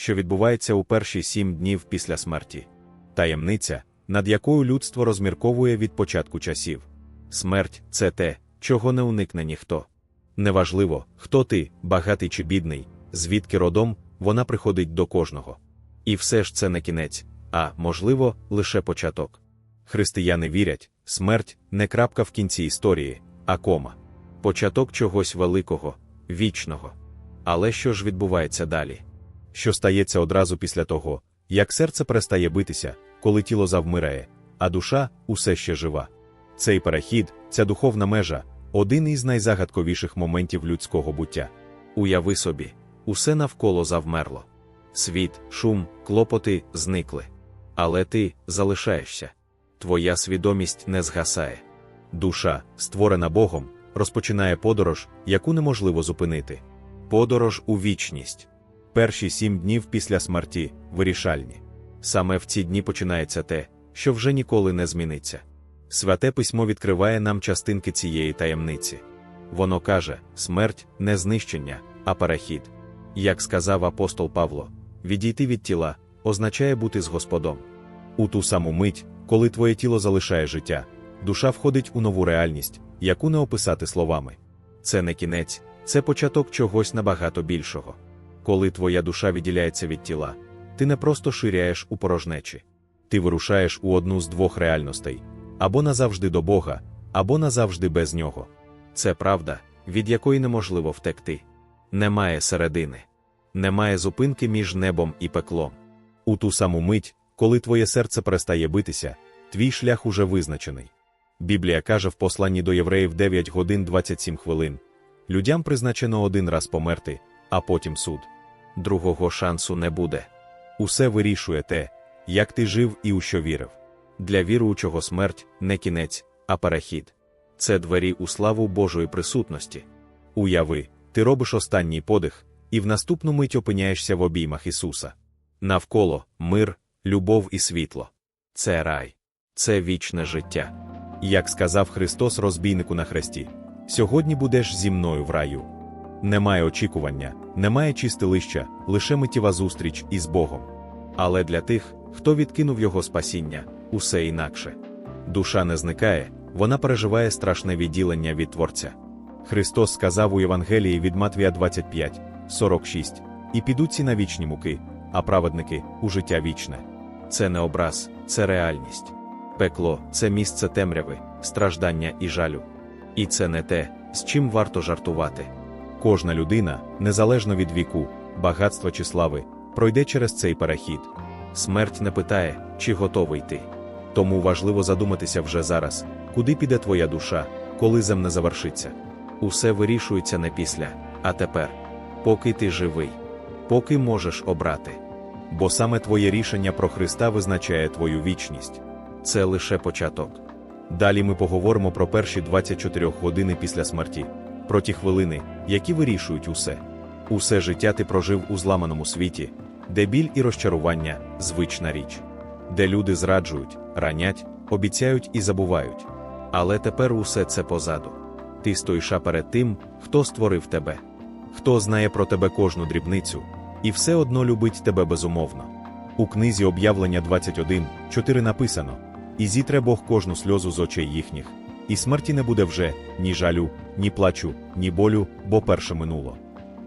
що відбувається у перші сім днів після смерті. Таємниця, над якою людство розмірковує від початку часів. Смерть це те, чого не уникне ніхто. Неважливо, хто ти, багатий чи бідний, звідки родом, вона приходить до кожного. І все ж це не кінець, а, можливо, лише початок. Християни вірять, смерть не крапка в кінці історії, а кома. Початок чогось великого, вічного. Але що ж відбувається далі? Що стається одразу після того, як серце перестає битися, коли тіло завмирає, а душа усе ще жива. Цей перехід, ця духовна межа один із найзагадковіших моментів людського буття. Уяви собі, усе навколо завмерло. Світ, шум, клопоти зникли. Але ти залишаєшся. Твоя свідомість не згасає. Душа, створена Богом, розпочинає подорож, яку неможливо зупинити. Подорож у вічність. Перші сім днів після смерті вирішальні. Саме в ці дні починається те, що вже ніколи не зміниться. Святе письмо відкриває нам частинки цієї таємниці. Воно каже: смерть не знищення, а перехід. Як сказав апостол Павло, відійти від тіла означає бути з Господом. У ту саму мить, коли твоє тіло залишає життя, душа входить у нову реальність, яку не описати словами. Це не кінець, це початок чогось набагато більшого. Коли твоя душа відділяється від тіла, ти не просто ширяєш у порожнечі, ти вирушаєш у одну з двох реальностей або назавжди до Бога, або назавжди без нього. Це правда, від якої неможливо втекти. Немає середини, немає зупинки між небом і пеклом. У ту саму мить, коли твоє серце перестає битися, твій шлях уже визначений. Біблія каже в посланні до євреїв 9 годин 27 хвилин. Людям призначено один раз померти, а потім суд. Другого шансу не буде. Усе вирішує те, як ти жив і у що вірив. Для віруючого смерть не кінець, а перехід. Це двері у славу Божої присутності. Уяви, ти робиш останній подих, і в наступну мить опиняєшся в обіймах Ісуса. Навколо мир, любов і світло. Це рай, це вічне життя. Як сказав Христос розбійнику на хресті, сьогодні будеш зі мною в раю. Немає очікування, немає чистилища, лише миттєва зустріч із Богом. Але для тих, хто відкинув його спасіння, усе інакше. Душа не зникає, вона переживає страшне відділення від Творця. Христос сказав у Євангелії від Матвія 25, 46, і підуть ці на вічні муки, а праведники у життя вічне. Це не образ, це реальність. Пекло це місце темряви, страждання і жалю. І це не те, з чим варто жартувати. Кожна людина, незалежно від віку, багатства чи слави, пройде через цей перехід. Смерть не питає, чи готовий ти. Тому важливо задуматися вже зараз, куди піде твоя душа, коли земне завершиться. Усе вирішується не після, а тепер, поки ти живий, поки можеш обрати. Бо саме твоє рішення про Христа визначає твою вічність. Це лише початок. Далі ми поговоримо про перші 24 години після смерті, про ті хвилини, які вирішують усе. Усе життя ти прожив у зламаному світі, де біль і розчарування звична річ, де люди зраджують, ранять, обіцяють і забувають. Але тепер усе це позаду. Ти стоїш перед тим, хто створив тебе, хто знає про тебе кожну дрібницю, і все одно любить тебе безумовно. У книзі об'явлення 21, 4 написано: І зітре Бог кожну сльозу з очей їхніх, і смерті не буде вже ні жалю, ні плачу, ні болю, бо перше минуло.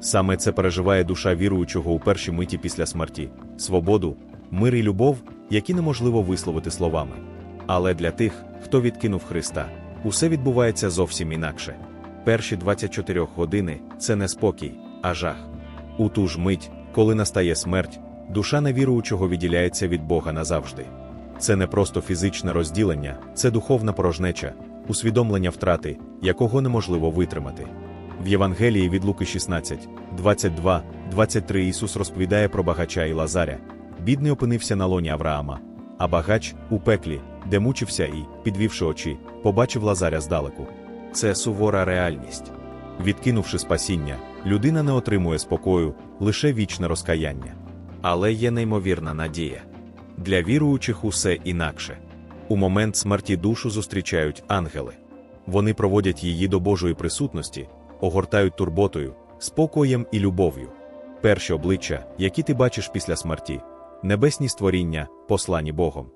Саме це переживає душа віруючого у першій миті після смерті, свободу, мир і любов, які неможливо висловити словами. Але для тих, хто відкинув Христа, усе відбувається зовсім інакше. Перші 24 години це не спокій, а жах. У ту ж мить, коли настає смерть, душа невіруючого відділяється від Бога назавжди. Це не просто фізичне розділення, це духовна порожнеча, усвідомлення втрати, якого неможливо витримати. В Євангелії від Луки 16, 22, 23 Ісус розповідає про багача і Лазаря. Бідний опинився на лоні Авраама, а багач у пеклі, де мучився і, підвівши очі, побачив Лазаря здалеку. Це сувора реальність. Відкинувши спасіння, людина не отримує спокою, лише вічне розкаяння. Але є неймовірна надія. Для віруючих усе інакше. У момент смерті душу зустрічають ангели. Вони проводять її до Божої присутності, огортають турботою, спокоєм і любов'ю. перші обличчя, які ти бачиш після смерті, небесні створіння, послані Богом.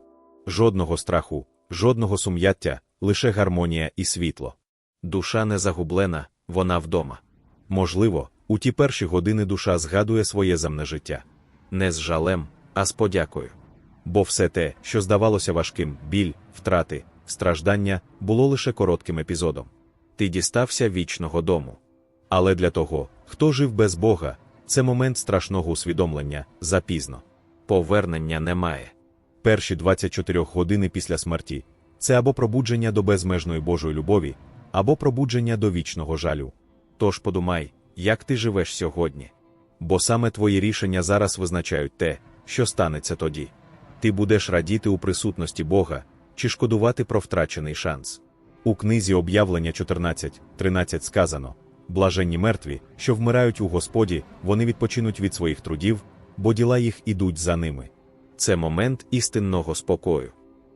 Жодного страху, жодного сум'яття, лише гармонія і світло. Душа не загублена, вона вдома. Можливо, у ті перші години душа згадує своє земне життя. Не з жалем, а з подякою. Бо все те, що здавалося важким, біль, втрати, страждання, було лише коротким епізодом. Ти дістався вічного дому. Але для того, хто жив без Бога, це момент страшного усвідомлення запізно. Повернення немає. Перші 24 години після смерті це або пробудження до безмежної Божої любові, або пробудження до вічного жалю. Тож подумай, як ти живеш сьогодні. Бо саме твої рішення зараз визначають те, що станеться тоді. Ти будеш радіти у присутності Бога чи шкодувати про втрачений шанс. У книзі об'явлення 14.13 сказано блаженні мертві, що вмирають у Господі, вони відпочинуть від своїх трудів, бо діла їх ідуть за ними. Це момент істинного спокою,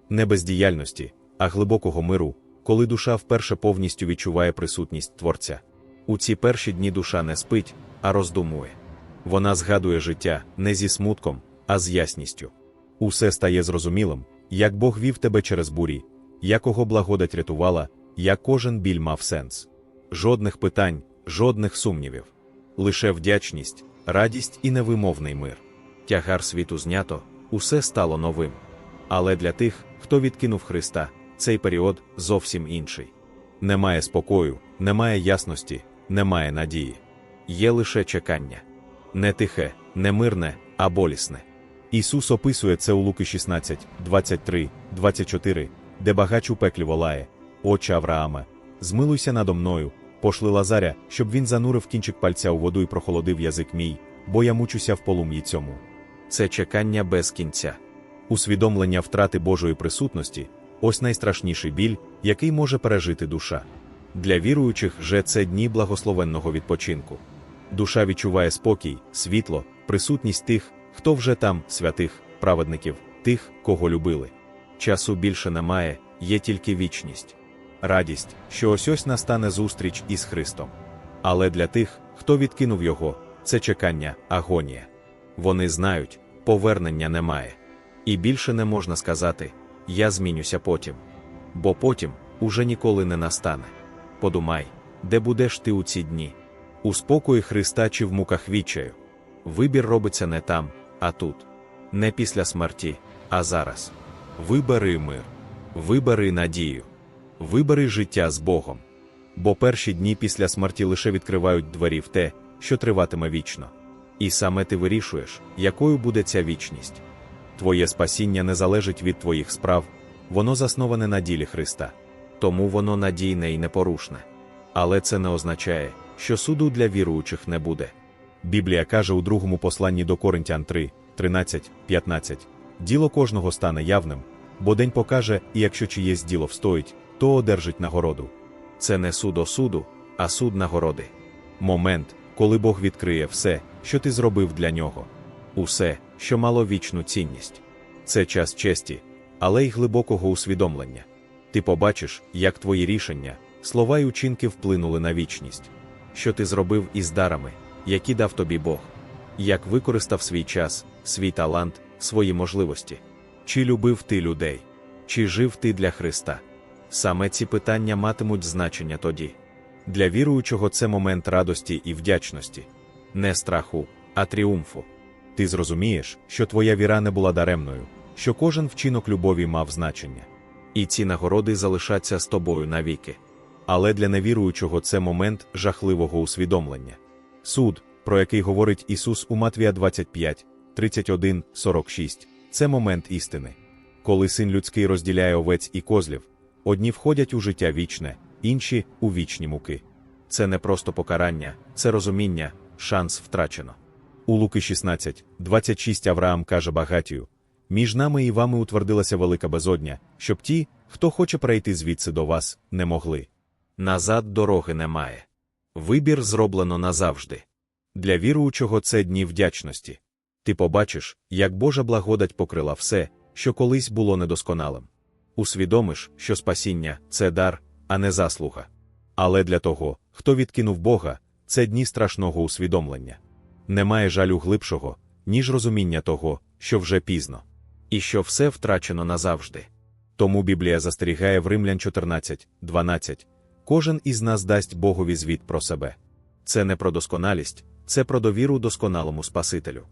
не бездіяльності, а глибокого миру, коли душа вперше повністю відчуває присутність Творця. У ці перші дні душа не спить, а роздумує. Вона згадує життя не зі смутком, а з ясністю. Усе стає зрозумілим, як Бог вів тебе через бурі, якого благодать рятувала, як кожен біль мав сенс. Жодних питань, жодних сумнівів. Лише вдячність, радість і невимовний мир. Тягар світу знято, усе стало новим. Але для тих, хто відкинув Христа, цей період зовсім інший. Немає спокою, немає ясності, немає надії. Є лише чекання. Не тихе, не мирне, а болісне. Ісус описує це у Луки 16, 23, 24, де багач у пеклі волає, Отче Аврааме, змилуйся надо мною, пошли Лазаря, щоб він занурив кінчик пальця у воду і прохолодив язик мій, бо я мучуся в полум'ї цьому. Це чекання без кінця. Усвідомлення втрати Божої присутності ось найстрашніший біль, який може пережити душа. Для віруючих же це дні благословенного відпочинку. Душа відчуває спокій, світло, присутність тих, хто вже там, святих, праведників, тих, кого любили. Часу більше немає, є тільки вічність, радість, що ось ось настане зустріч із Христом. Але для тих, хто відкинув його, це чекання, агонія. Вони знають, повернення немає. І більше не можна сказати я змінюся потім. Бо потім уже ніколи не настане. Подумай, де будеш ти у ці дні? У спокої Христа чи в муках відчаю. Вибір робиться не там, а тут. Не після смерті, а зараз. Вибери мир, вибери надію, вибери життя з Богом. Бо перші дні після смерті лише відкривають двері в те, що триватиме вічно. І саме ти вирішуєш, якою буде ця вічність. Твоє спасіння не залежить від твоїх справ, воно засноване на ділі Христа. Тому воно надійне і непорушне. Але це не означає, що суду для віруючих не буде. Біблія каже у другому посланні до Коринтян 3, 13, 15 діло кожного стане явним, бо день покаже, і якщо чиєсь діло встоїть, то одержить нагороду. Це не суд осуду, а суд нагороди. Момент, коли Бог відкриє все, що ти зробив для нього, усе, що мало вічну цінність. Це час честі, але й глибокого усвідомлення. Ти побачиш, як твої рішення, слова й учинки вплинули на вічність, що ти зробив із дарами, які дав тобі Бог, як використав свій час, свій талант, свої можливості. Чи любив ти людей, чи жив ти для Христа? Саме ці питання матимуть значення тоді. Для віруючого це момент радості і вдячності, не страху, а тріумфу. Ти зрозумієш, що твоя віра не була даремною, що кожен вчинок любові мав значення. І ці нагороди залишаться з тобою навіки. Але для невіруючого це момент жахливого усвідомлення. Суд, про який говорить Ісус у Матвія 25, 31, 46, це момент істини. Коли син людський розділяє овець і козлів, одні входять у життя вічне, інші у вічні муки. Це не просто покарання, це розуміння, шанс втрачено. У Луки 16, 26 Авраам каже багатію: між нами і вами утвердилася велика безодня, щоб ті, хто хоче пройти звідси до вас, не могли. Назад дороги немає. Вибір зроблено назавжди. Для віруючого це дні вдячності. Ти побачиш, як Божа благодать покрила все, що колись було недосконалим. Усвідомиш, що спасіння це дар, а не заслуга. Але для того, хто відкинув Бога, це дні страшного усвідомлення. Немає жалю глибшого, ніж розуміння того, що вже пізно, і що все втрачено назавжди. Тому Біблія застерігає в Римлян 14, 12. Кожен із нас дасть Богові звіт про себе. Це не про досконалість, це про довіру досконалому Спасителю.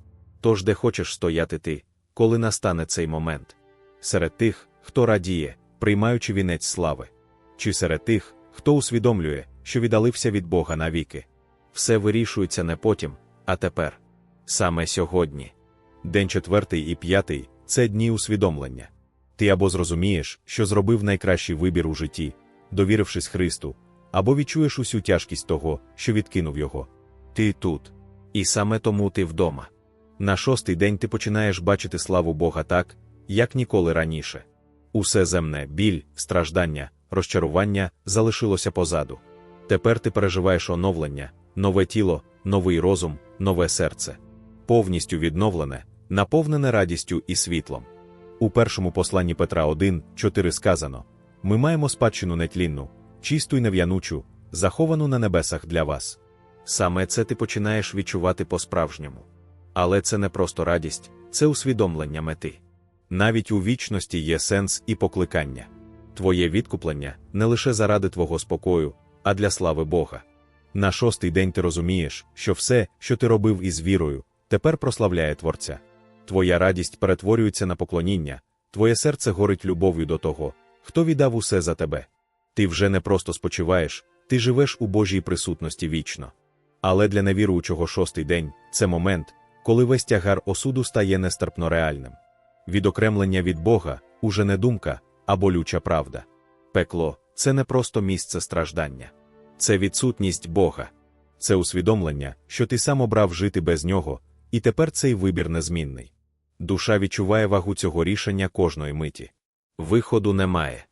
Тож де хочеш стояти ти, коли настане цей момент? Серед тих, хто радіє, приймаючи вінець слави, чи серед тих, хто усвідомлює, що віддалився від Бога навіки. Все вирішується не потім, а тепер. Саме сьогодні. День четвертий і п'ятий це дні усвідомлення. Ти або зрозумієш, що зробив найкращий вибір у житті, довірившись Христу, або відчуєш усю тяжкість того, що відкинув його. Ти тут. І саме тому ти вдома. На шостий день ти починаєш бачити славу Бога так, як ніколи раніше. Усе земне, біль, страждання, розчарування залишилося позаду. Тепер ти переживаєш оновлення, нове тіло, новий розум, нове серце, повністю відновлене, наповнене радістю і світлом. У першому посланні Петра 1, 4 сказано: Ми маємо спадщину нетлінну, чисту й нев'янучу, заховану на небесах для вас. Саме це ти починаєш відчувати по-справжньому. Але це не просто радість, це усвідомлення мети. Навіть у вічності є сенс і покликання. Твоє відкуплення не лише заради твого спокою, а для слави Бога. На шостий день ти розумієш, що все, що ти робив із вірою, тепер прославляє Творця. Твоя радість перетворюється на поклоніння, твоє серце горить любов'ю до того, хто віддав усе за тебе. Ти вже не просто спочиваєш, ти живеш у Божій присутності вічно. Але для невіруючого шостий день це момент, коли весь тягар осуду стає нестерпно реальним. Відокремлення від Бога уже не думка, а болюча правда. Пекло це не просто місце страждання, це відсутність Бога, це усвідомлення, що ти сам обрав жити без нього, і тепер цей вибір незмінний. Душа відчуває вагу цього рішення кожної миті. Виходу немає.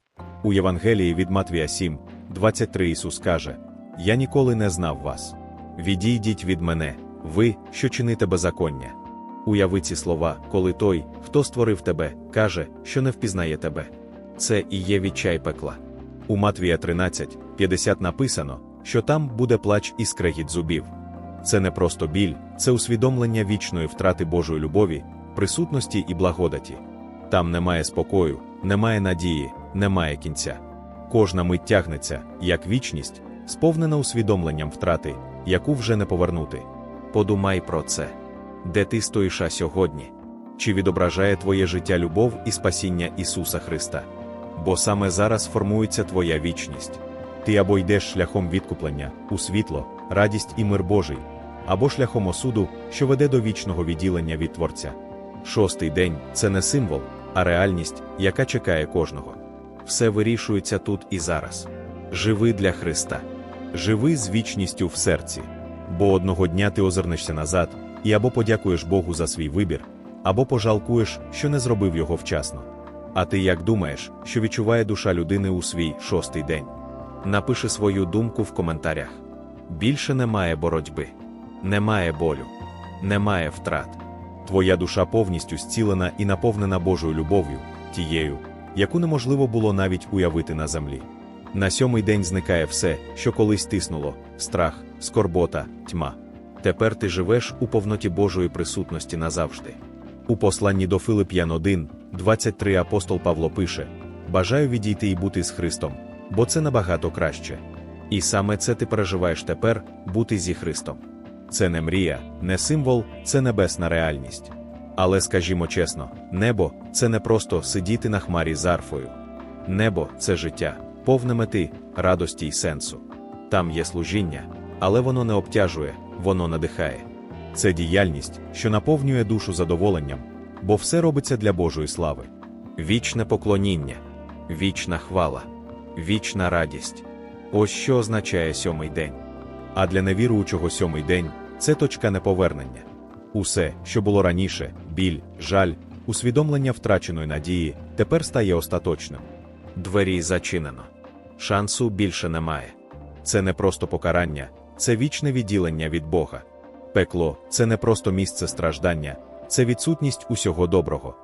У Євангелії від Матвія 7, 23 Ісус каже: Я ніколи не знав вас. Відійдіть від мене, ви, що чините беззаконня. Уяви ці слова, коли той, хто створив тебе, каже, що не впізнає тебе. Це і є відчай пекла. У Матвія 13, 50 написано, що там буде плач і скрегіт зубів. Це не просто біль, це усвідомлення вічної втрати Божої любові, присутності і благодаті. Там немає спокою, немає надії, немає кінця. Кожна мить тягнеться, як вічність, сповнена усвідомленням втрати, яку вже не повернути. Подумай про це. Де ти стоїш сьогодні? Чи відображає твоє життя любов і спасіння Ісуса Христа? Бо саме зараз формується твоя вічність. Ти або йдеш шляхом відкуплення, у світло, радість і мир Божий, або шляхом осуду, що веде до вічного відділення від Творця. Шостий день це не символ, а реальність, яка чекає кожного. Все вирішується тут і зараз. Живи для Христа, живи з вічністю в серці, бо одного дня ти озирнешся назад і або подякуєш Богу за свій вибір, або пожалкуєш, що не зробив його вчасно. А ти як думаєш, що відчуває душа людини у свій шостий день? Напиши свою думку в коментарях. Більше немає боротьби, немає болю, немає втрат. Твоя душа повністю зцілена і наповнена Божою любов'ю, тією, яку неможливо було навіть уявити на землі. На сьомий день зникає все, що колись тиснуло страх, скорбота, тьма. Тепер ти живеш у повноті Божої присутності назавжди. У посланні до Филип'ян 1, 23 апостол Павло пише: Бажаю відійти і бути з Христом, бо це набагато краще. І саме це ти переживаєш тепер бути зі Христом. Це не мрія, не символ, це небесна реальність. Але скажімо чесно, небо це не просто сидіти на хмарі з арфою. Небо це життя, повне мети, радості й сенсу. Там є служіння, але воно не обтяжує, воно надихає. Це діяльність, що наповнює душу задоволенням, бо все робиться для Божої слави. Вічне поклоніння, вічна хвала, вічна радість. Ось що означає сьомий день. А для невіруючого сьомий день це точка неповернення. Усе, що було раніше, біль, жаль, усвідомлення втраченої надії, тепер стає остаточним. Двері зачинено. Шансу більше немає. Це не просто покарання, це вічне відділення від Бога. Пекло це не просто місце страждання, це відсутність усього доброго.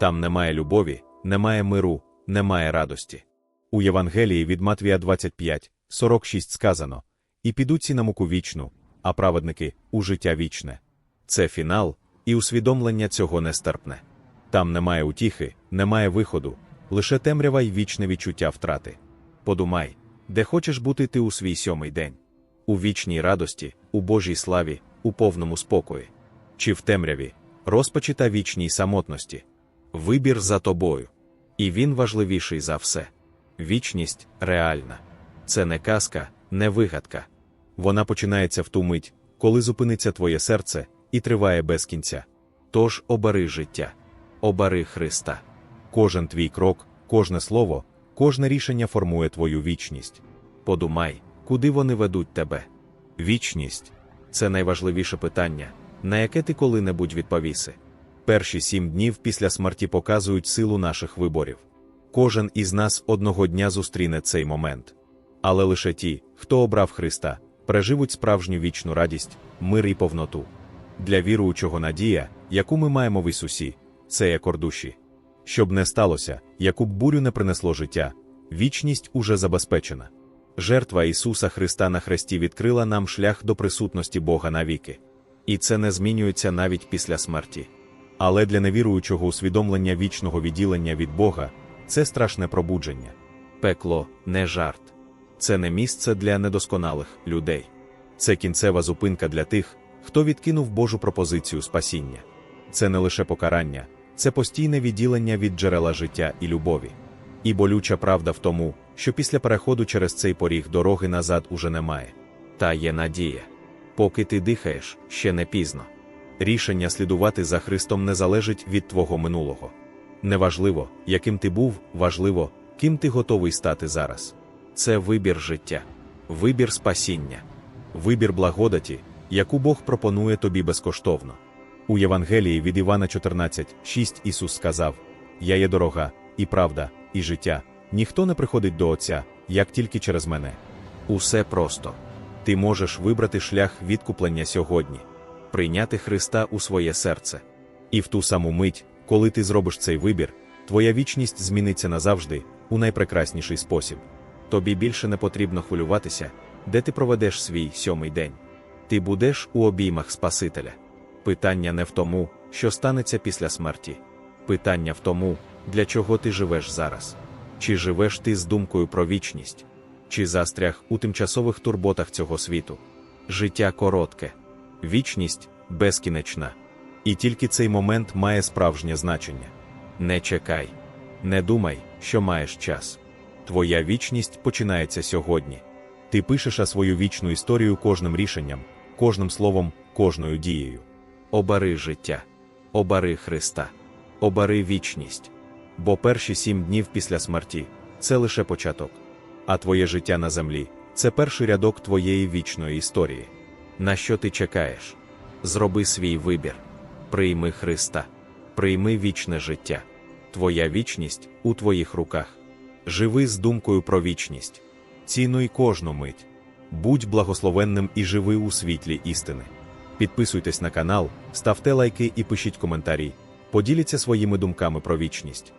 Там немає любові, немає миру, немає радості. У Євангелії від Матвія 25, 46 сказано: І підуть ці на муку вічну, а праведники у життя вічне. Це фінал, і усвідомлення цього нестерпне. Там немає утіхи, немає виходу, лише темрява й вічне відчуття втрати. Подумай, де хочеш бути ти у свій сьомий день? У вічній радості, у Божій славі, у повному спокої, чи в темряві, розпачі та вічній самотності. Вибір за тобою. І він важливіший за все. Вічність реальна. Це не казка, не вигадка. Вона починається в ту мить, коли зупиниться твоє серце і триває без кінця. Тож обери життя, обери Христа. Кожен твій крок, кожне слово, кожне рішення формує твою вічність. Подумай, куди вони ведуть тебе. Вічність це найважливіше питання, на яке ти коли-небудь відповіси. Перші сім днів після смерті показують силу наших виборів. Кожен із нас одного дня зустріне цей момент. Але лише ті, хто обрав Христа, переживуть справжню вічну радість, мир і повноту. Для віруючого надія, яку ми маємо в Ісусі, це якор душі. Щоб не сталося, яку б бурю не принесло життя, вічність уже забезпечена. Жертва Ісуса Христа на хресті відкрила нам шлях до присутності Бога навіки. І це не змінюється навіть після смерті. Але для невіруючого усвідомлення вічного відділення від Бога це страшне пробудження. Пекло не жарт. Це не місце для недосконалих людей. Це кінцева зупинка для тих, хто відкинув Божу пропозицію спасіння. Це не лише покарання, це постійне відділення від джерела життя і любові. І болюча правда в тому, що після переходу через цей поріг дороги назад уже немає. Та є надія. Поки ти дихаєш, ще не пізно. Рішення слідувати за Христом не залежить від твого минулого. Неважливо, яким ти був, важливо, ким ти готовий стати зараз. Це вибір життя, вибір спасіння, вибір благодаті, яку Бог пропонує тобі безкоштовно. У Євангелії від Івана 14,6 Ісус сказав: Я є дорога, і правда, і життя. Ніхто не приходить до Отця, як тільки через мене. Усе просто. Ти можеш вибрати шлях відкуплення сьогодні, прийняти Христа у своє серце. І в ту саму мить, коли ти зробиш цей вибір, твоя вічність зміниться назавжди, у найпрекрасніший спосіб. Тобі більше не потрібно хвилюватися, де ти проведеш свій сьомий день. Ти будеш у обіймах Спасителя. Питання не в тому, що станеться після смерті. Питання в тому, для чого ти живеш зараз. Чи живеш ти з думкою про вічність, чи застряг у тимчасових турботах цього світу? Життя коротке, вічність безкінечна. І тільки цей момент має справжнє значення. Не чекай, не думай, що маєш час. Твоя вічність починається сьогодні. Ти пишеш свою вічну історію кожним рішенням, кожним словом, кожною дією. Обари життя, обари Христа, обари вічність. Бо перші сім днів після смерті це лише початок. А твоє життя на землі це перший рядок твоєї вічної історії. На що ти чекаєш? Зроби свій вибір. Прийми Христа, прийми вічне життя. Твоя вічність у твоїх руках. Живи з думкою про вічність. Цінуй кожну мить. Будь благословенним і живи у світлі істини. Підписуйтесь на канал, ставте лайки і пишіть коментарі. Поділіться своїми думками про вічність.